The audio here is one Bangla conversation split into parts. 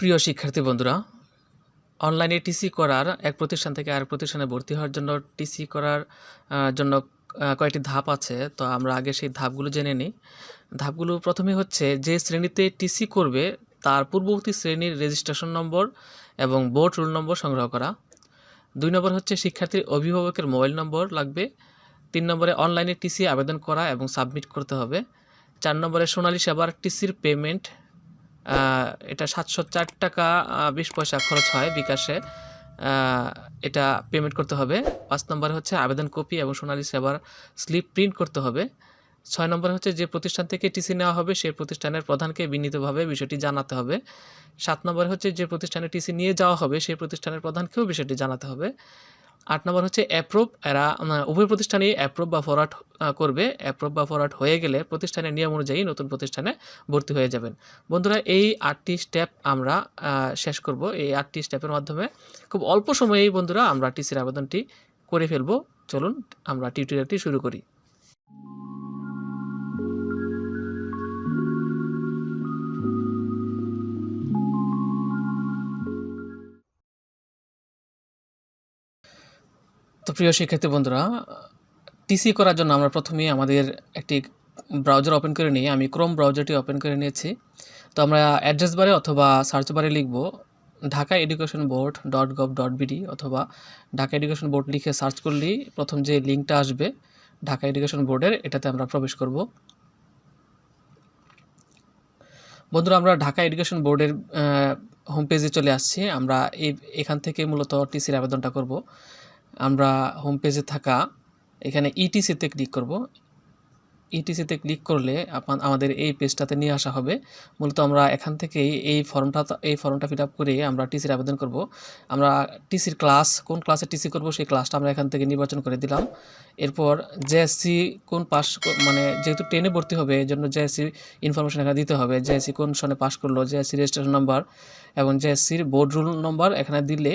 প্রিয় শিক্ষার্থী বন্ধুরা অনলাইনে টিসি করার এক প্রতিষ্ঠান থেকে আরেক প্রতিষ্ঠানে ভর্তি হওয়ার জন্য টিসি করার জন্য কয়েকটি ধাপ আছে। তো আমরা আগে সেই ধাপগুলো জেনে নিই। ধাপগুলো প্রথমে হচ্ছে, যে শ্রেণীতে টিসি করবে, তার পূর্ববর্তী শ্রেণির রেজিস্ট্রেশন নম্বর এবং বোর্ড রোল নম্বর সংগ্রহ করা। দুই নম্বর হচ্ছে শিক্ষার্থীর অভিভাবকের মোবাইল নম্বর লাগবে। তিন নম্বরে অনলাইনে টিসি আবেদন করা এবং সাবমিট করতে হবে। চার নম্বরে সোনালী সেবার টিসির পেমেন্ট এটা সাতশো চার টাকা বিশ পয়সা খরচ হয় বিকাশে। এটা পেমেন্ট করতে হবে। পাঁচ নম্বরে হচ্ছে আবেদন কপি এবং সোনালী সেবার স্লিপ প্রিন্ট করতে হবে। ছয় নম্বরে হচ্ছে যে প্রতিষ্ঠান থেকে টিসি নেওয়া হবে, সেই প্রতিষ্ঠানের প্রধানকে বিনীতভাবে বিষয়টি জানাতে হবে। সাত নম্বরে হচ্ছে যে প্রতিষ্ঠানে টিসি নিয়ে যাওয়া হবে, সেই প্রতিষ্ঠানের প্রধানকেও বিষয়টি জানাতে হবে। আট নম্বর হচ্ছে অ্যাপ্রুভ এরা উভয় প্রতিষ্ঠানেই অ্যাপ্রুভ বা ফরওয়ার্ড করবে। অ্যাপ্রুভ বা ফরওয়ার্ড হয়ে গেলে প্রতিষ্ঠানের নিয়ম অনুযায়ী নতুন প্রতিষ্ঠানে ভর্তি হয়ে যাবেন। বন্ধুরা, এই আটটি স্টেপ আমরা শেষ করব। এই আটটি স্টেপের মাধ্যমে খুব অল্প সময়েই বন্ধুরা আমরা টিসির আবেদনটি করে ফেলব। চলুন আমরা টিউটোরিয়ালটি শুরু করি। তো প্রিয় শিক্ষার্থী বন্ধুরা টিসি করার জন্য আমরা প্রথমেই আমাদের একটি ব্রাউজার ওপেন করে নিই। আমি ক্রোম ব্রাউজারটি ওপেন করে নিয়েছি। তো আমরা অ্যাড্রেস বারে অথবা সার্চ বারে লিখব Dhaka education board dot gov dot BD অথবা ঢাকা এডুকেশন বোর্ড লিখে সার্চ করলেই প্রথম যে লিঙ্কটা আসবে ঢাকা এডুকেশন বোর্ডের এটাতে আমরা প্রবেশ করব। বন্ধুরা, আমরা ঢাকা এডুকেশন বোর্ডের হোম পেজে চলে আসছি। আমরা এই, এখান থেকে মূলত টিসির আবেদনটা করব। আমরা হোম পেজে থাকা, এখানে ইটিসিতে ক্লিক করব। ইটিসিতে ক্লিক করলে আপনার আমাদের এই পেজটাতে নিয়ে আসা হবে। মূলত আমরা এখান থেকেই এই ফর্মটা এই ফর্মটা ফিল আপ করে আমরা টিসির আবেদন করব। আমরা টিসির ক্লাস কোন ক্লাসে টিসি করব সেই ক্লাসটা আমরা এখান থেকে নির্বাচন করে দিলাম। এরপর জেএসসি কোন পাস মানে যেহেতু টেনে ভর্তি হবে এই জন্য জেএসসি ইনফরমেশন এখানে দিতে হবে। জেএসসি কোন সনে পাস করল জেএসসি রেজিস্ট্রেশন নাম্বার এবং জেএসসির বোর্ড রুল নম্বর এখানে দিলে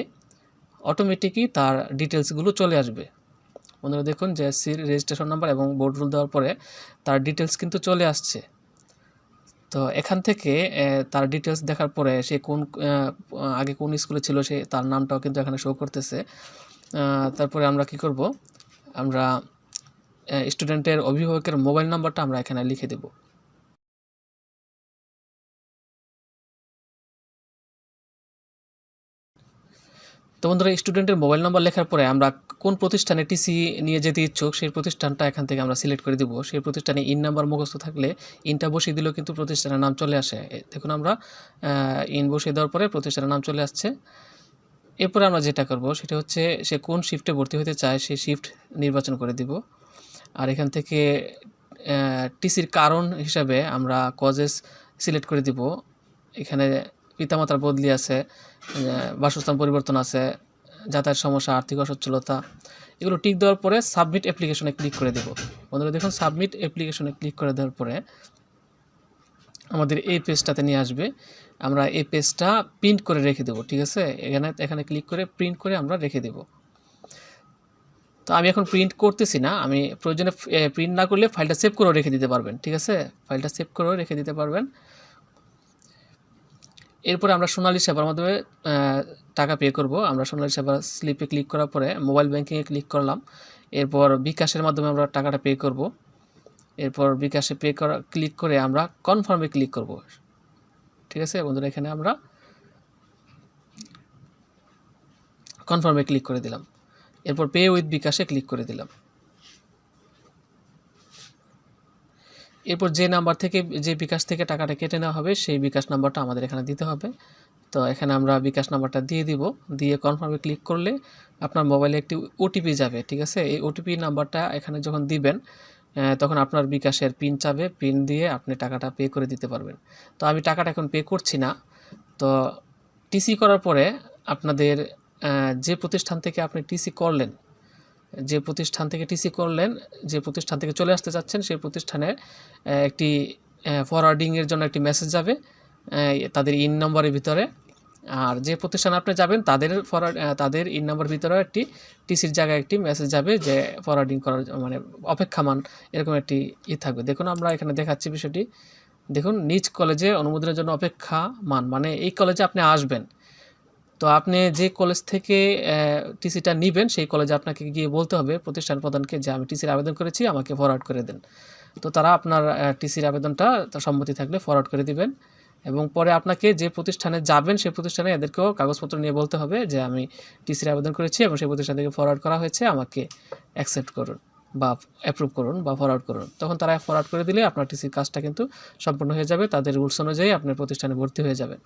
অটোমেটিকই তার ডিটেলসগুলো চলে আসবে। বন্ধুরা দেখুন যে সির রেজিস্ট্রেশন নাম্বার এবং বোর্ড রুল দেওয়ার পরে তার ডিটেলস কিন্তু চলে আসছে। তো এখান থেকে তার ডিটেলস দেখার পরে সে কোন আগে কোন স্কুলে ছিল সে তার নামটাও কিন্তু এখানে শো করতেছে। তারপরে আমরা কি করব? আমরা স্টুডেন্টের অভিভাবকের মোবাইল নাম্বারটা আমরা এখানে লিখে দেব। তো বন্ধুরা স্টুডেন্টের মোবাইল নাম্বার লেখার পরে আমরা কোন প্রতিষ্ঠানে টিসি নিয়ে যেতে ইচ্ছুক, সেই প্রতিষ্ঠানটা এখান থেকে আমরা সিলেক্ট করে দিব। সেই প্রতিষ্ঠানে ইন নাম্বার মুখস্থ থাকলে ইনটা বসিয়ে দিলেও কিন্তু প্রতিষ্ঠানের নাম চলে আসে। দেখুন আমরা ইন বসিয়ে দেওয়ার পরে প্রতিষ্ঠানের নাম চলে আসছে। এরপরে আমরা যেটা করব, সেটা হচ্ছে সে কোন শিফটে ভর্তি হতে চায় সেই শিফট নির্বাচন করে দিব। আর এখান থেকে টিসির কারণ হিসাবে আমরা কজেস সিলেক্ট করে দিব। এখানে পিতামাতার বদলি আছে বাসস্থান পরিবর্তন আছে, যাতায়াত সমস্যা, আর্থিক অসচ্ছলতা, এগুলো টিক দেওয়ার পরে সাবমিট অ্যাপ্লিকেশনে ক্লিক করে দেব। বন্ধুরা দেখুন সাবমিট অ্যাপ্লিকেশনে ক্লিক করে দেওয়ার পরে আমাদের এই পেজটাতে নিয়ে আসবে। আমরা এই পেজটা প্রিন্ট করে রেখে দেবো, ঠিক আছে? এখানে এখানে ক্লিক করে প্রিন্ট করে আমরা রেখে দেব। তো আমি এখন প্রিন্ট করতেছি না, আমি প্রয়োজনে প্রিন্ট না করলে ফাইলটা সেভ করেও রেখে দিতে পারবেন, ঠিক আছে? ফাইলটা সেভ করেও রেখে দিতে পারবেন। এরপরে আমরা সোনালী সেবার মাধ্যমে টাকা পে করব। আমরা সোনালী সেবার স্লিপে ক্লিক করার পরে মোবাইল ব্যাংকিংয়ে ক্লিক করলাম। এরপর বিকাশের মাধ্যমে আমরা টাকাটা পে করব। এরপর বিকাশে পে করা ক্লিক করে আমরা কনফার্মে ক্লিক করব। ঠিক আছে বন্ধুরা, এখানে আমরা কনফার্মে ক্লিক করে দিলাম। এরপর পে উইথ বিকাশে ক্লিক করে দিলাম। এরপর যে নাম্বার থেকে, যে বিকাশ থেকে টাকাটা কেটে নেওয়া হবে, সেই বিকাশ নাম্বারটা আমাদের এখানে দিতে হবে। তো এখানে আমরা বিকাশ নাম্বারটা দিয়ে দিব। দিয়ে কনফার্মে ক্লিক করলে আপনার মোবাইলে একটি ওটিপি যাবে, ঠিক আছে? এই ওটিপি নাম্বারটা এখানে যখন দিবেন তখন আপনার বিকাশের পিন চাবে। পিন দিয়ে আপনি টাকাটা পে করে দিতে পারবেন। তো আমি টাকাটা এখন পে করছি না। তো টিসি করার পরে আপনাদের যে প্রতিষ্ঠান থেকে আপনি টিসি করলেন যে প্রতিষ্ঠান থেকে টিসি করলেন যে প্রতিষ্ঠান থেকে চলে আসতে চাচ্ছেন সেই প্রতিষ্ঠানের আহ, একটি ফরওয়ার্ডিংয়ের জন্য একটি মেসেজ যাবে তাদের ইন নম্বরের ভিতরে। আর যে প্রতিষ্ঠানে আপনি যাবেন তাদের ফরওয়ার্ড তাদের ইন নম্বর ভিতরেও একটি টিসির জায়গায় একটি মেসেজ যাবে যে ফরওয়ার্ডিং করার মানে অপেক্ষামান এরকম একটি ই থাকবে। দেখুন আমরা এখানে দেখাচ্ছি বিষয়টি। দেখুন নিজ কলেজে অনুমোদনের জন্য অপেক্ষা মান মানে এই কলেজে আপনি আসবেন। তো আপনি যে কলেজ থেকে টিসিটা নেবেন, সেই কলেজে আপনাকে গিয়ে বলতে হবে, প্রতিষ্ঠান প্রধানকে যে আমি টিসির আবেদন করেছি, আমাকে ফরওয়ার্ড করে দেন। তো তারা আপনার টিসির আবেদনটা সম্মতি থাকলে ফরওয়ার্ড করে দিবেন এবং পরে আপনাকে যে প্রতিষ্ঠানে যাবেন, সেই প্রতিষ্ঠানে এদেরকেও কাগজপত্র নিয়ে বলতে হবে যে, আমি টিসির আবেদন করেছি এবং সেই প্রতিষ্ঠান থেকে ফরওয়ার্ড করা হয়েছে, আমাকে অ্যাকসেপ্ট করুন বা অ্যাপ্রুভ করুন বা ফরওয়ার্ড করুন। তখন তারা ফরওয়ার্ড করে দিলে আপনার টিসির কাজটা কিন্তু সম্পূর্ণ হয়ে যাবে, তাদের রুলস অনুযায়ী আপনার প্রতিষ্ঠানে ভর্তি হয়ে যাবেন